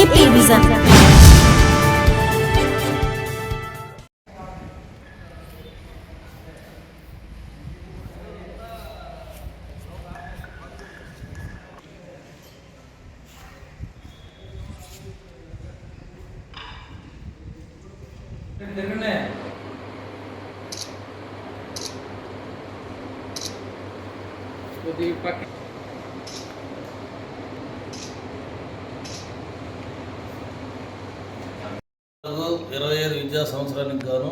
AP vision देखने तो दीपक ఇరవై ఐదు విద్యా సంవత్సరానికి గాను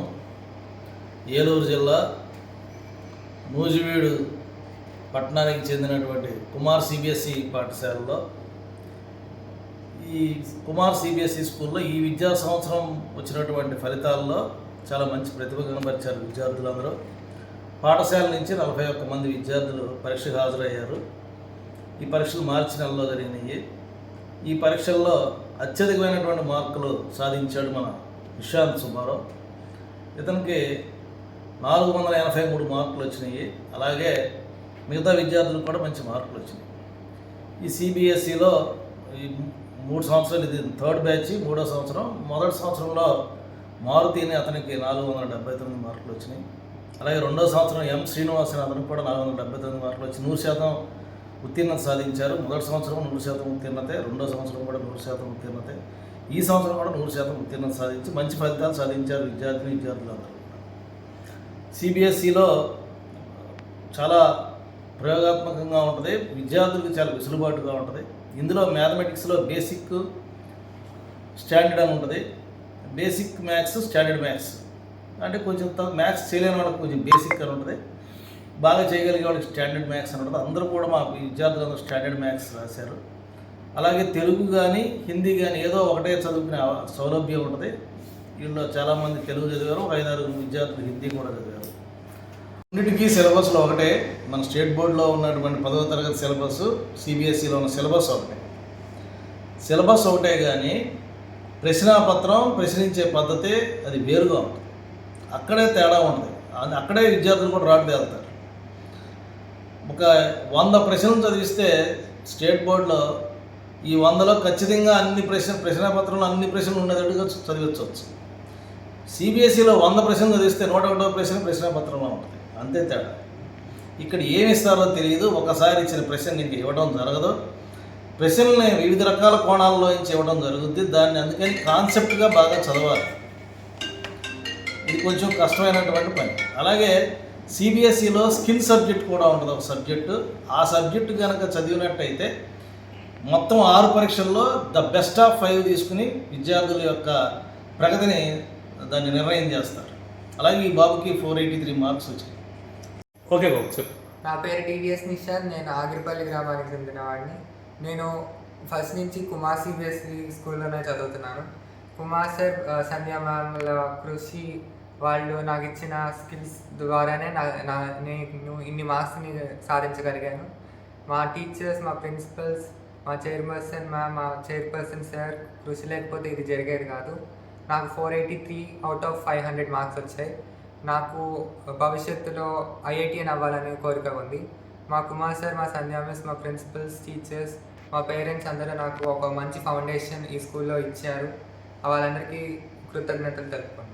ఏలూరు జిల్లా నూజివీడు పట్టణానికి చెందినటువంటి కుమార్ సిబిఎస్ఈ పాఠశాలలో ఈ కుమార్ సిబిఎస్ఈ స్కూల్లో ఈ విద్యా సంవత్సరం వచ్చినటువంటి ఫలితాల్లో చాలా మంచి ప్రతిభ కనబరిచారు విద్యార్థులందరూ. పాఠశాల నుంచి నలభై ఒక్క మంది విద్యార్థులు పరీక్షకు హాజరయ్యారు. ఈ పరీక్షలు మార్చి నెలలో జరిగినాయి. ఈ పరీక్షల్లో అత్యధికమైనటువంటి మార్కులు సాధించాడు మన విశాంత్ సుబ్బారావు. ఇతనికి నాలుగు వందల ఎనభై మూడు మార్కులు వచ్చినాయి. అలాగే మిగతా విద్యార్థులకు కూడా మంచి మార్కులు వచ్చినాయి. ఈ సిబిఎస్ఈలో ఈ మూడు సంవత్సరాలు ఇది థర్డ్ బ్యాచ్ మూడో సంవత్సరం. మొదటి సంవత్సరంలో మారుతిని అతనికి నాలుగు వందల డెబ్బై తొమ్మిది మార్కులు వచ్చినాయి. అలాగే రెండో సంవత్సరం ఎం శ్రీనివాసన్ అని అతనికి కూడా నాలుగు వందల డెబ్బై తొమ్మిది మార్కులు వచ్చి నూరు శాతం ఉత్తీర్ణత సాధించారు. మొదటి సంవత్సరం నూరు శాతం ఉత్తీర్ణతే రెండో సంవత్సరం కూడా నూరు శాతం ఉత్తీర్ణతే. ఈ సంవత్సరం కూడా నూరు శాతం ఉత్తీర్ణత సాధించి మంచి ఫలితాలు సాధించారు విద్యార్థిని విద్యార్థులందరూ సిబిఎస్ఈలో చాలా ప్రయోగాత్మకంగా ఉంటుంది. విద్యార్థులకు చాలా వెసులుబాటుగా ఉంటుంది. ఇందులో మ్యాథమెటిక్స్లో బేసిక్ స్టాండర్డ్ అని ఉంటుంది. Basic maths standard maths. అంటే కొంచెం మ్యాథ్స్ చేయలేని వాళ్ళకి కొంచెం బేసిక్ అని ఉంటుంది. బాగా చేయగలిగే వాళ్ళకి స్టాండర్డ్ మ్యాథ్స్ అని అందరూ కూడా మా విద్యార్థులందరూ స్టాండర్డ్ మ్యాథ్స్ రాశారు. అలాగే తెలుగు కానీ హిందీ కానీ ఏదో ఒకటే చదువుకునే సౌలభ్యం ఉంటుంది. వీళ్ళు చాలామంది తెలుగు చదివారు ఐదారు విద్యార్థులు హిందీ కూడా చదివారు. అన్నిటికీ సిలబస్లో ఒకటే. మన స్టేట్ బోర్డులో ఉన్నటువంటి పదవ తరగతి సిలబస్ సిబిఎస్ఈలో ఉన్న సిలబస్ ఒకటే. సిలబస్ ఒకటే కానీ ప్రశ్నాపత్రం ప్రశ్నించే పద్ధతి అది వేరుగా ఉంటుంది. అక్కడే తేడా ఉంటుంది. అది అక్కడే విద్యార్థులు కూడా రాటు తేలుతారు. ఒక వంద ప్రశ్నలు చదివిస్తే స్టేట్ బోర్డులో ఈ వందలో ఖచ్చితంగా అన్ని ప్రశ్న ప్రశ్నాపత్రంలో అన్ని ప్రశ్నలు ఉండేటట్టుగా చదివించవచ్చు. సిబిఎస్ఈలో వంద ప్రశ్నలు చదివిస్తే నూట ఒకటో ప్రశ్న ప్రశ్నాపత్రంలో ఉంటుంది. అంతే తేడా. ఇక్కడ ఏమి ఇస్తారో తెలియదు. ఒకసారి ఇచ్చిన ప్రశ్న నీకు ఇవ్వడం జరగదు. ప్రశ్నల్ని వివిధ రకాల కోణాల్లో నుంచి ఇవ్వడం జరుగుద్ది. దాన్ని అందుకని కాన్సెప్ట్గా బాగా చదవాలి. ఇది కొంచెం కష్టమైనటువంటి పని. అలాగే సిబిఎస్ఈలో స్కిల్ సబ్జెక్ట్ కూడా ఉంటుంది ఒక సబ్జెక్టు. ఆ సబ్జెక్టు కనుక చదివినట్టయితే మొత్తం ఆరు పరీక్షల్లో ద బెస్ట్ ఆఫ్ ఫైవ్ తీసుకుని విద్యార్థుల యొక్క ప్రగతిని దాన్ని నిర్ణయం చేస్తారు. అలాగే ఈ బాబుకి ఫోర్ ఎయిటీ త్రీ మార్క్స్ వచ్చాయి. ఓకే బాబు చెప్పు. నా పేరు టీవీఎస్ నిషాద్ నేను ఆగిరిపల్లి గ్రామానికి చెందినవాడిని నేను ఫస్ట్ నుంచి కుమార్ సిబిఎస్ఈ స్కూల్లోనే చదువుతున్నాను. కుమార్ సార్ సంధ్య మ్యామ్ల కృషి వాళ్ళు నాకు ఇచ్చిన స్కిల్స్ ద్వారానే నా నా నేను ఇన్ని మార్క్స్ని సాధించగలిగాను. మా టీచర్స్ మా ప్రిన్సిపల్స్ మా చైర్పర్సన్ మ్యామ్ మా చైర్పర్సన్ సార్ కృషి లేకపోతే ఇది జరిగేది కాదు. నాకు four eighty three out of five hundred marks వచ్చాయి. నాకు భవిష్యత్తులో ఐఐటిఎన్ అవ్వాలనే కోరిక ఉంది. మా కుమార్ సార్ మా సంధ్యా మిస్ మా ప్రిన్సిపల్స్ టీచర్స్ మా పేరెంట్స్ అందరూ నాకు ఒక మంచి ఫౌండేషన్ ఈ స్కూల్లో ఇచ్చారు. వాళ్ళందరికీ కృతజ్ఞతలు తెలుపుకుంటాను